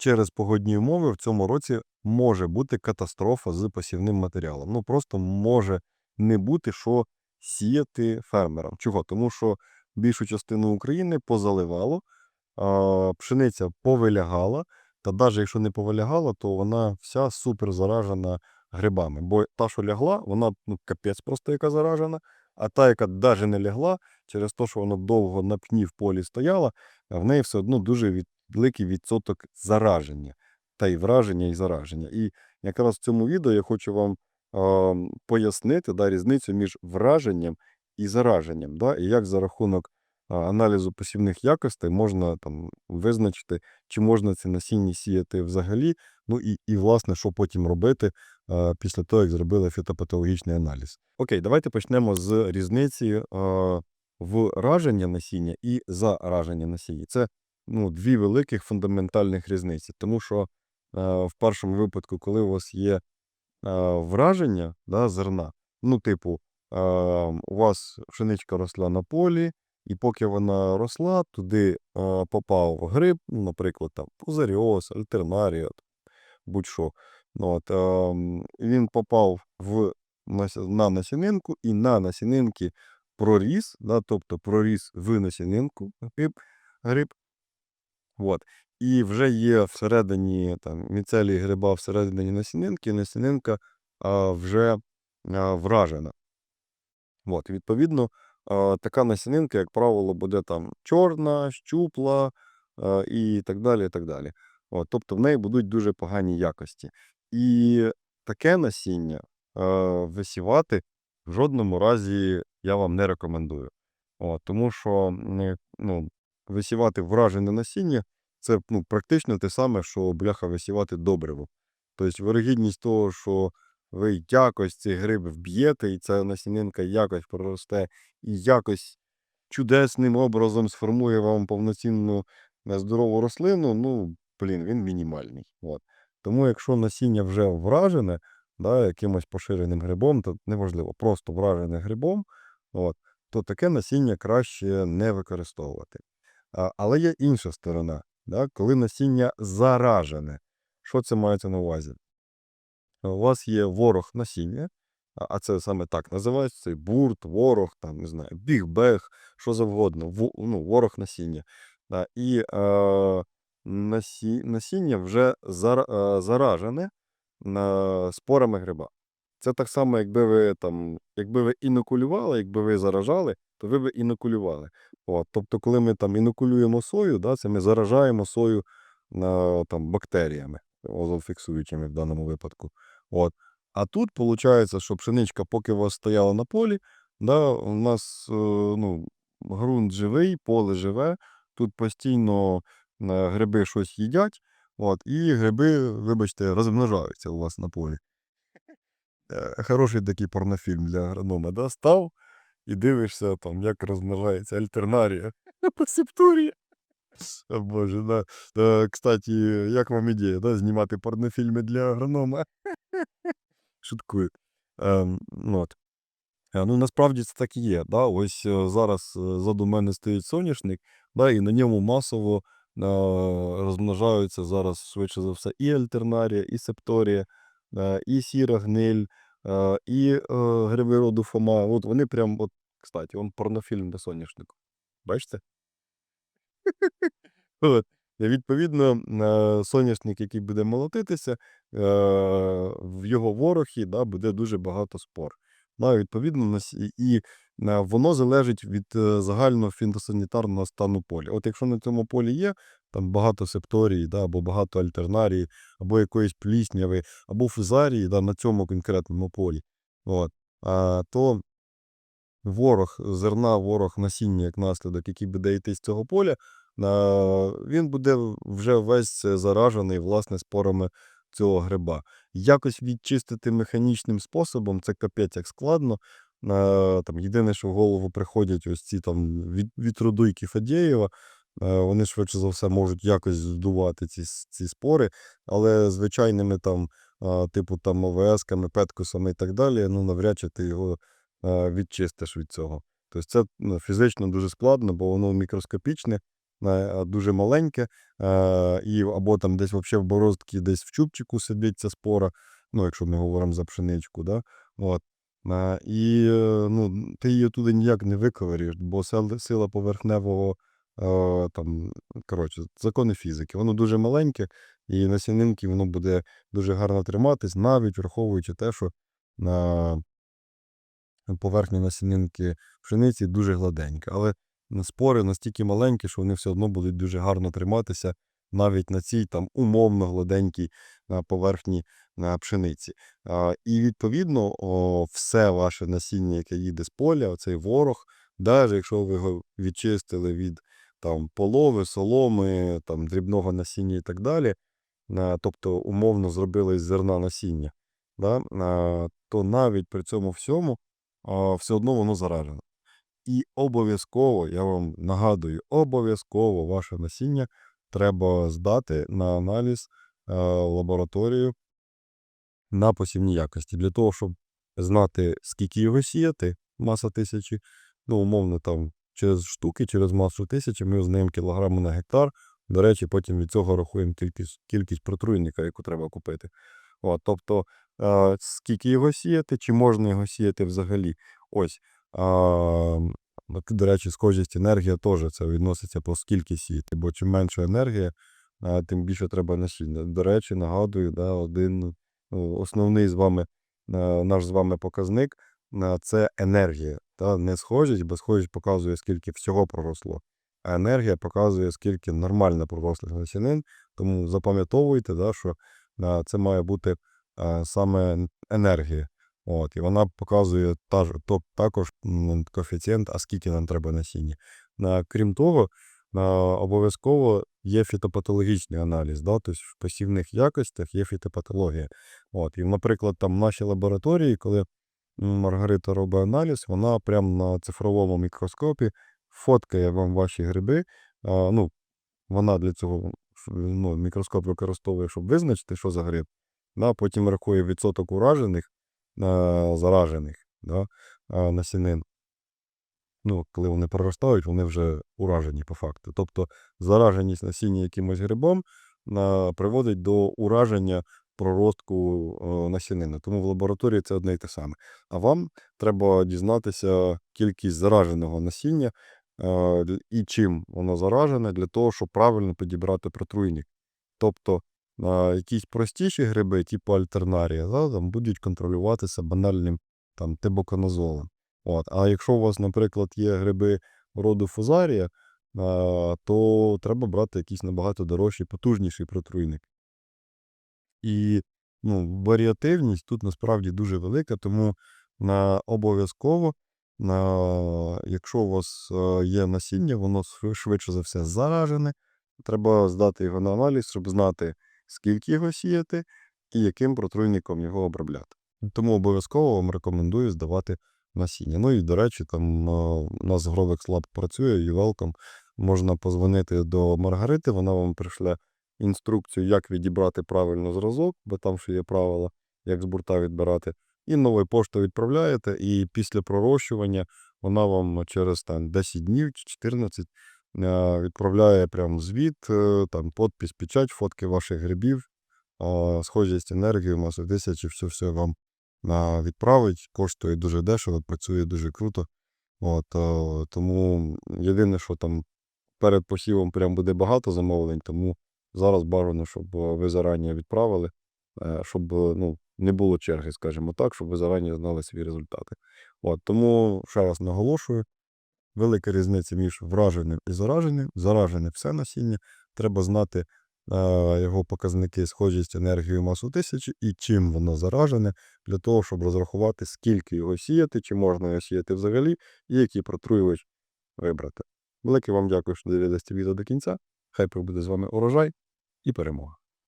через погодні умови в цьому році може бути катастрофа з посівним матеріалом. Ну просто може не бути що сіяти фермерам. Чого? Тому що більшу частину України позаливало, пшениця повилягала, та навіть якщо не повилягала, то вона вся супер заражена грибами. Бо та, що лягла, вона ну, капець просто яка заражена, а та, яка навіть не лягла, через те, що вона довго на пні в полі стояла, в неї все одно дуже від, великий відсоток зараження, та й враження, і зараження. І якраз в цьому відео я хочу вам а, пояснити да, різницю між враженням і зараженням, да, і як за рахунок аналізу посівних якостей можна там визначити, чи можна це насіння сіяти взагалі, ну і, і власне, що потім робити після того, як зробили фітопатологічний аналіз. Окей, давайте почнемо з різниці враження насіння і зараження насіння. Це ну, дві великих фундаментальних різниці, тому що а, в першому випадку, коли у вас є а, враження да, зерна, ну, типу, а, у вас пшеничка росла на полі, і поки вона росла, туди попав гриб, ну, наприклад, там пузаріоз, альтернарія, будь-що. Ну, от, а, він попав в, на насінинку, і на насінинки проріс, да, тобто проріс в насінинку гриб, гриб. От. І вже є всередині там, міцелій гриба всередині насінинки, насінинка а, вже а, вражена. От, відповідно, а, така насінинка, як правило, буде там чорна, щупла а, і так далі. і так далі. От, тобто в неї будуть дуже погані якості. І таке насіння а, висівати в жодному разі я вам не рекомендую. От, тому що ну, висівати вражене насіння це ну, практично те саме, що бляха висівати добриво. Тобто вирогідність того, що ви якось ці гриби вб'єте, і ця насінинка якось проросте, і якось чудесним образом сформує вам повноцінну е, здорову рослину, ну, блін, він мінімальний. От. Тому якщо насіння вже вражене, да, якимось поширеним грибом, то неважливо, просто вражене грибом, от, то таке насіння краще не використовувати. Але є інша сторона, да, коли насіння заражене. Що це мається на увазі? У вас є ворог насіння, а це саме так називається: цей бурт, ворог, там, не знаю, бігбег, що завгодно, во- ну, ворог насіння. Да, і е, насі, насіння вже зара, е, заражене на спорами гриба. Це так само, якби ви там, якби ви інокулювали, якби ви заражали, то ви б інокулювали. От, тобто, коли ми там інокулюємо сою, да, це ми заражаємо сою на, там, бактеріями, озофіксуючими в даному випадку. От. А тут виходить, що пшеничка, поки у вас стояла на полі, да, у нас е, ну, ґрунт живий, поле живе, тут постійно е, гриби щось їдять, от, і гриби, вибачте, розмножаються у вас на полі. Е, Хороший такий порнофільм для агронома, да? Став і дивишся, там, як розмножається альтернарія по септурі. О Боже, да. Е, Кстати, як вам ідея, да, знімати порнофільми для агронома? Шуткую. Ем, ну, от. Е, Ну, насправді це так і є. Да? Ось е, зараз ззаду мене стоїть соняшник, да, і на ньому масово е, розмножаються зараз, швидше за все, і альтернарія, і септорія, е, і сіра гниль, і е, гриби роду Фома. От вони прям, от, кстати, он порнофільм для соняшнику. Бачите? Відповідно, е, соняшник, який буде молотитися, е, в його ворохі да, буде дуже багато спор. Да, відповідно, і- е, воно залежить від е, загального фітосанітарного стану поля. От якщо на цьому полі є там багато септорії, да, або багато альтернарії, або якоїсь плісняви, або фузарії да, на цьому конкретному полі, от, а, то ворог зерна, ворог насіння як наслідок, який буде йти з цього поля, він буде вже весь заражений власне спорами цього гриба. Якось відчистити механічним способом це капець як складно. Там, єдине, що в голову приходять ось ці там від, вітродуйки Фадєєва. Е, Вони швидше за все можуть якось здувати ці, ці спори, але звичайними там, типу там ОВС-ками, петкусами і так далі, ну навряд чи ти його е, відчистиш від цього. Тобто це ну, фізично дуже складно, бо воно мікроскопічне, е, дуже маленьке, і або там десь вообще в бороздці, десь в чубчику сидить ця спора, ну, якщо ми говоримо за пшеничку, да? От. І ну, ти її туди ніяк не виковирюєш, бо сила поверхневого там, коротше, закони фізики. Воно дуже маленьке, і на сінинки воно буде дуже гарно триматись, навіть враховуючи те, що на поверхня насінинки пшениці дуже гладенька. Але спори настільки маленькі, що вони все одно будуть дуже гарно триматися навіть на цій там умовно гладенькій поверхні пшениці. І відповідно все ваше насіння, яке їде з поля, оцей ворог, навіть якщо ви його відчистили від там, полови, соломи, там, дрібного насіння і так далі, тобто умовно зробили з зерна насіння, да, то навіть при цьому всьому все одно воно заражено. І обов'язково, я вам нагадую, обов'язково ваше насіння треба здати на аналіз е, в лабораторію на посівні якості. Для того, щоб знати, скільки його сіяти, маса тисячі, ну, умовно, там, через штуки, через масу тисячі, ми узнаємо кілограми на гектар. До речі, потім від цього рахуємо кількість, кількість протруйника, яку треба купити. От, тобто, е, скільки його сіяти, чи можна його сіяти взагалі. Ось. Ну, до речі, схожість енергія теж це відноситься по скільки сіяти, бо чим менша енергія, а, тим більше треба насіння. До речі, нагадую, да, один ну, основний з вами, е, наш з вами показник е, це енергія. Та? Не схожість, бо схожість показує, скільки всього проросло. А енергія показує, скільки нормально пророслих насінин. Тому запам'ятовуйте, да, що це має бути саме енергія. От, і вона показує та, то, також коефіцієнт, а скільки нам треба насіння. Крім того, обов'язково є фітопатологічний аналіз. Да? Тобто в посівних якостях є фітопатологія. От, і, наприклад, там в нашій лабораторії, коли Маргарита робить аналіз, вона прямо на цифровому мікроскопі фоткає вам ваші гриби. А, ну, вона для цього ну, мікроскоп використовує, щоб визначити, що за гриб. Да? Потім рахує відсоток уражених е, заражених да, е, насінин. Ну, коли вони проростають, вони вже уражені по факту. Тобто зараженість насіння якимось грибом е, приводить до ураження проростку е, насінини. Тому в лабораторії це одне і те саме. А вам треба дізнатися кількість зараженого насіння е, і чим воно заражене, для того, щоб правильно підібрати протруйник. Тобто а, якісь простіші гриби, типу альтернарія, да, там будуть контролюватися банальним там, тибоканазолом. От. А якщо у вас, наприклад, є гриби роду фузарія, то треба брати якийсь набагато дорожчий, потужніший протруйник. І ну, варіативність тут насправді дуже велика, тому на обов'язково, на, якщо у вас е, є насіння, воно швидше за все заражене, треба здати його на аналіз, щоб знати, скільки його сіяти і яким протруйником його обробляти. Тому обов'язково вам рекомендую здавати насіння. Ну і, до речі, там е, у нас Grovex Lab працює, і welcome. Можна позвонити до Маргарити, вона вам пришле інструкцію, як відібрати правильно зразок, бо там ще є правила, як з бурта відбирати. І новою поштою відправляєте, і після пророщування вона вам через там, 10 днів чи 14 е, відправляє прям звіт, е, там подпись, печать, фотки ваших грибів, схожість енергії, масу тисячі, все все вам відправить. Коштує дуже дешево, працює дуже круто. От, е, тому єдине, що там перед посівом прям буде багато замовлень, тому зараз бажано, щоб е, ви зарані відправили, е, щоб е, ну, не було черги, скажімо так, щоб ви зарані знали свої результати. От, тому ще раз наголошую, велика різниця між враженим і зараженим. Заражене все насіння. Треба знати е, його показники, схожість енергію масу тисячі і чим воно заражене, для того, щоб розрахувати, скільки його сіяти, чи можна його сіяти взагалі, і який протруювач вибрати. Велике вам дякую, що дивилися відео до кінця. Хай прибуде з вами урожай і перемога.